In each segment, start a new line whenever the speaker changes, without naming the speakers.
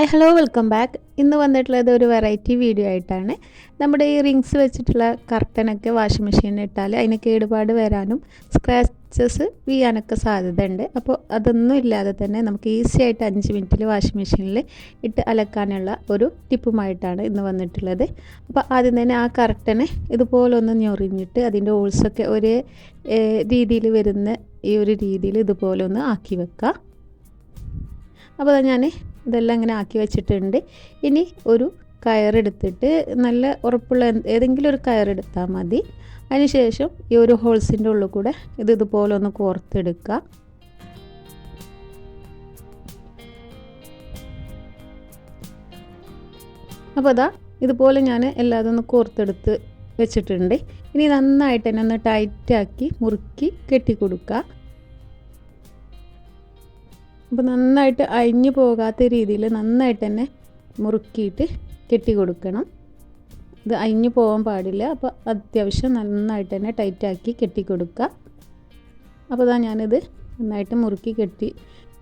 Hi hello welcome back ഇന്ന് വന്നിട്ടുള്ളത് ഒരു വെറൈറ്റി വീഡിയോ ആയിട്ടാണ്. നമ്മുടെ ഈ റിങ്സ് വെച്ചിട്ടുള്ള കർട്ടനൊക്കെ വാഷിംഗ് മെഷീനിൽ ഇട്ടാൽ അതിന് കേടുപാട് വരാനും സ്ക്രാച്ചസ് വീഴാനൊക്കെ സാധ്യത ഉണ്ട് അപ്പോൾ അതൊന്നും ഇല്ലാതെ തന്നെ നമുക്ക് ഈസി ആയിട്ട് അഞ്ച് മിനിറ്റിൽ വാഷിംഗ് മെഷീനിൽ ഇട്ട് അലക്കാനുള്ള ഒരു ടിപ്പുമായിട്ടാണ് ഇന്ന് വന്നിട്ടുള്ളത്. അപ്പോൾ ആദ്യം തന്നെ ആ കർട്ടനെ ഇതുപോലെ ഒന്ന് ഞൊറിഞ്ഞിട്ട് അതിന്റെ ഓൾസൊക്കെ ഒരേ രീതിയിൽ വരുന്ന ഈ ഒരു രീതിയിൽ ഇതുപോലെ ഒന്ന് ആക്കി വെക്കുക അപ്പോൾ ഞാൻ ഇതെല്ലാം ഇങ്ങനെ ആക്കി വെച്ചിട്ടുണ്ട്. ഇനി ഒരു കയറെടുത്തിട്ട് നല്ല ഉറപ്പുള്ള ഏതെങ്കിലും ഒരു കയറെടുത്താൽ മതി. അതിനുശേഷം ഈ ഒരു ഹോൾസിന്റെ ഉള്ളിൽ കൂടെ ഇത് ഇതുപോലെ ഒന്ന് കോർത്തെടുക്കുക. അപ്പോൾ അതാ ഇതുപോലെ ഞാൻ എല്ലാതും ഒന്ന് കോർത്തെടുത്ത് വെച്ചിട്ടുണ്ട്. ഇനി നന്നായിട്ട് തന്നെ ഒന്ന് ടൈറ്റാക്കി മുറുക്കി കെട്ടി കൊടുക്കുക അപ്പോൾ നന്നായിട്ട് അഴിഞ്ഞു പോകാത്ത രീതിയിൽ നന്നായിട്ട് തന്നെ മുറുക്കിയിട്ട് കെട്ടി കൊടുക്കണം. ഇത് അഴിഞ്ഞു പോകാൻ പാടില്ല. അപ്പോൾ അത്യാവശ്യം നന്നായിട്ട് തന്നെ ടൈറ്റാക്കി കെട്ടി കൊടുക്കുക. അപ്പോൾ ഇതാ ഞാനിത് നന്നായിട്ട് മുറുക്കി കെട്ടി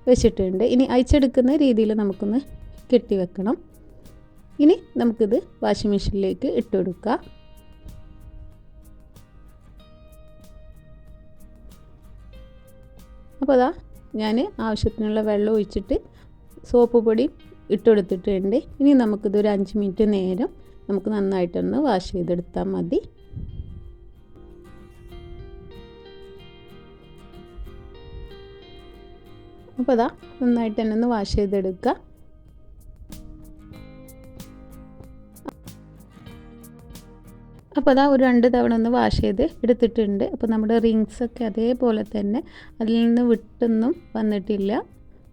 വെച്ചിട്ടുണ്ട്. ഇനി അയച്ചെടുക്കുന്ന രീതിയിൽ നമുക്കൊന്ന് കെട്ടി വെക്കണം. ഇനി നമുക്കിത് വാഷിംഗ് മെഷീനിലേക്ക് ഇട്ട് കൊടുക്കുക. അപ്പോൾ അതാ ഞാൻ ആവശ്യത്തിനുള്ള വെള്ളം ഒഴിച്ചിട്ട് സോപ്പ് പൊടി ഇട്ടെടുത്തിട്ടുണ്ട്. ഇനി നമുക്കിതൊരു അഞ്ച് മിനിറ്റ് നേരം നമുക്ക് നന്നായിട്ടൊന്ന് വാഷ് ചെയ്തെടുത്താൽ മതി. അപ്പോൾ അതാ നന്നായിട്ട് തന്നെ ഒന്ന് വാഷ് ചെയ്തെടുക്കുക അപ്പോൾ അതാ ഒരു രണ്ട് തവണ ഒന്ന് വാഷ് ചെയ്ത് എടുത്തിട്ടുണ്ട്. അപ്പോൾ നമ്മുടെ റിങ്സൊക്കെ അതേപോലെ തന്നെ അതിൽ നിന്ന് വിട്ടൊന്നും വന്നിട്ടില്ല.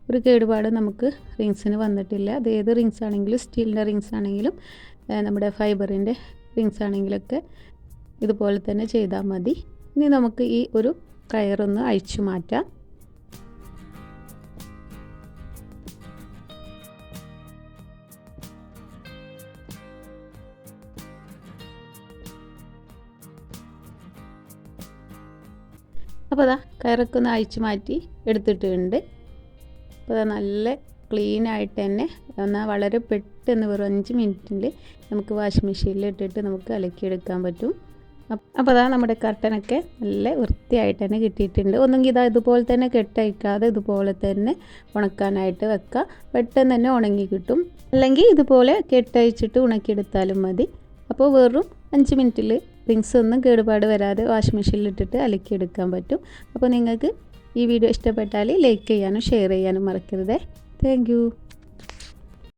ഒരു കേടുപാട് നമുക്ക് റിങ്സിന് വന്നിട്ടില്ല. അത് ഏത് റിങ്സ് ആണെങ്കിലും സ്റ്റീലിന്റെ റിങ്സ് ആണെങ്കിലും നമ്മുടെ ഫൈബറിന്റെ റിങ്സ് ആണെങ്കിലൊക്കെ ഇതുപോലെ തന്നെ ചെയ്താൽ മതി. ഇനി നമുക്ക് ഈ ഒരു കയറൊന്ന് അഴിച്ചു മാറ്റാം. അപ്പോൾ അതാ കയറൊക്കെ ഒന്ന് അഴിച്ചു മാറ്റി എടുത്തിട്ടുണ്ട്. അപ്പോൾ അതാ നല്ല ക്ലീൻ ആയിട്ട് തന്നെ എന്നാൽ വളരെ പെട്ടെന്ന് വെറും അഞ്ച് മിനിറ്റിൽ നമുക്ക് വാഷിംഗ് മെഷീനിൽ ഇട്ടിട്ട് നമുക്ക് അലക്കിയെടുക്കാൻ പറ്റും. അപ്പോൾ അതാ നമ്മുടെ കർട്ടനൊക്കെ നല്ല വൃത്തിയായിട്ട് തന്നെ കിട്ടിയിട്ടുണ്ട്. ഒന്നെങ്കിൽ ഇതാ ഇതുപോലെ തന്നെ കെട്ടയക്കാതെ ഇതുപോലെ തന്നെ ഉണക്കാനായിട്ട് വെക്കുക. പെട്ടെന്ന് തന്നെ ഉണങ്ങി കിട്ടും. അല്ലെങ്കിൽ ഇതുപോലെ കെട്ടയച്ചിട്ട് ഉണക്കിയെടുത്താലും മതി. അപ്പോൾ വെറും അഞ്ച് മിനിറ്റിൽ റിങ്സ് ഒന്നും കേടുപാട് വരാതെ വാഷിംഗ് മെഷീനിൽ ഇട്ടിട്ട് അലക്കിയെടുക്കാൻ പറ്റും. അപ്പോൾ നിങ്ങൾക്ക് ഈ വീഡിയോ ഇഷ്ടപ്പെട്ടാൽ ലൈക്ക് ചെയ്യാനും ഷെയർ ചെയ്യാനും മറക്കരുതേ. താങ്ക്